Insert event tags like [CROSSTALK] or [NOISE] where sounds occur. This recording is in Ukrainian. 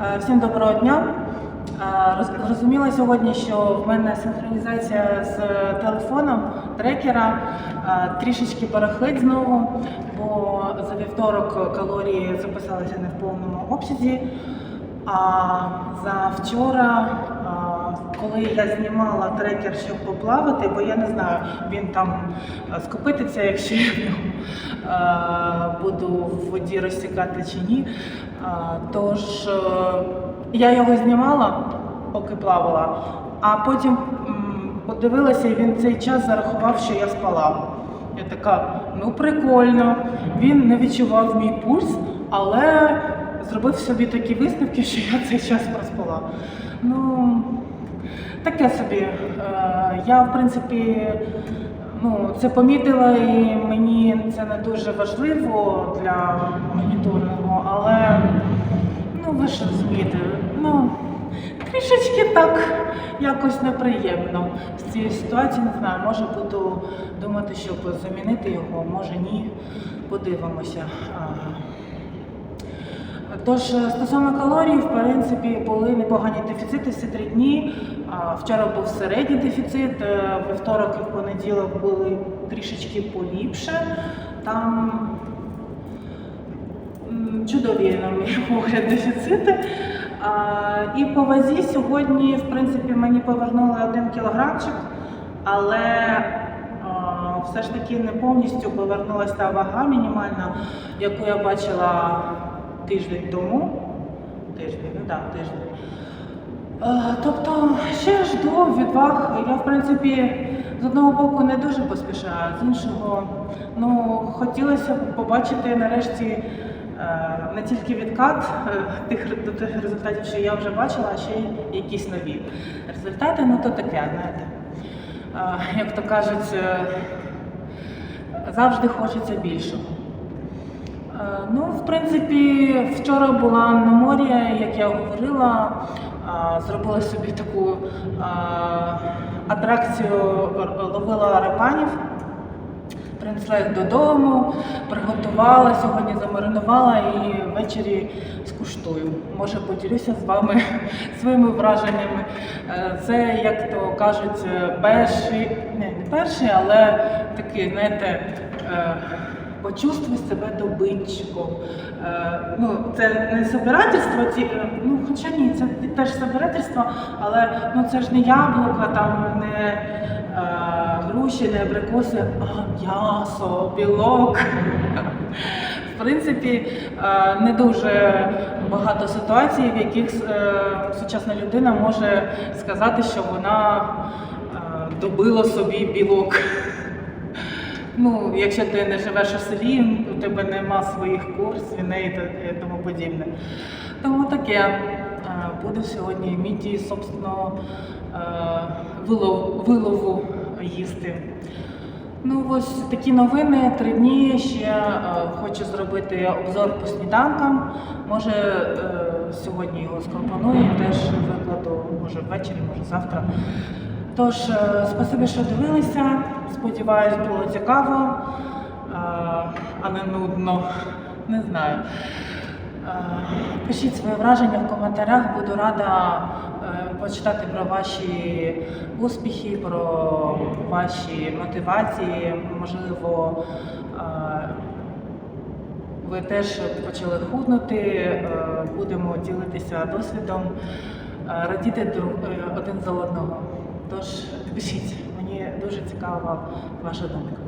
Е, Всім доброго дня. Е, Зрозуміла сьогодні, що в мене синхронізація з телефоном трекера е, трішечки барахлить знову, бо за вівторок калорії записалися не в повному обсязі. А за вчора, е, коли я знімала трекер, щоб поплавати, бо я не знаю, він там е, скопититься, якщо я в ньому е, буду в воді розсікати чи ні. Е, Тож я його знімала, поки плавала, а потім подивилася, і він цей час зарахував, що я спала. Я така, ну прикольно. Він не відчував мій пульс, але зробив собі такі висновки, що я цей час проспала. Ну, таке собі. Е, Я, в принципі, ну, це помітила, і мені це не дуже важливо для моніторингу, але ну, ви ж розумієте, ну, трішечки так якось неприємно з цієї ситуації. Не знаю, може буду думати, щоб замінити його, може ні. Подивимося. Тож е, стосовно калорій, в принципі, були непогані дефіцити всі три дні. Вчора був середній дефіцит, е, вівторок і в понеділок були трішечки поліпше. Там чудові, на мій погляд, дефіцити. І по вазі сьогодні, в принципі, мені повернули один кілограмчик, але все ж таки не повністю повернулася та вага мінімальна, яку я бачила тиждень тому. Тиждень, ну так, тиждень. Е, Тобто ще жду від ваг. Я, в принципі, з одного боку не дуже поспішаю, з іншого, ну, хотілося б побачити нарешті е, не тільки відкат е, тих, до тих результатів, що я вже бачила, а ще й якісь нові результати. Ну то таке, знаєте. Як то кажуть, завжди хочеться більшого. Е, Ну, в принципі, вчора була на морі, як я говорила, е, зробила собі таку е, атракцію, ловила репанів, принесла їх додому, приготувала сьогодні, замаринувала і ввечері скуштую. Може, поділюся з вами [LAUGHS] своїми враженнями. Це, як то кажуть, перший, не, не перший, але такий, знаєте, почувствуй себе добитчиком. Е, ну, це не собирательство, ці, е, ну, хоча ні, це теж собирательство, але ну, це ж не яблука, там не е, груші, не абрикоси, а м'ясо, білок. В принципі, е, не дуже багато ситуацій, в яких е, сучасна людина може сказати, що вона е, добила собі білок. Ну, якщо ти не живеш у селі, у тебе нема своїх кур, свиней та тому подібне. Тому таке е, буде сьогодні міді, собственно, е, вилов, вилову їсти. Ну, ось такі новини. Три дні ще е, хочу зробити обзор по сніданкам. Може, сьогодні його скомпоную, теж викладу, може ввечері, може завтра. Тож, спасибі, що дивилися. Сподіваюсь, було цікаво, е, а не нудно. Не знаю. Е, Пишіть свої враження в коментарях, буду рада е, почитати про ваші успіхи, про ваші мотивації. Можливо, ви теж почали худнути, будемо ділитися досвідом, радіти один за одного. Тож пишіть, мені дуже цікава ваша думка.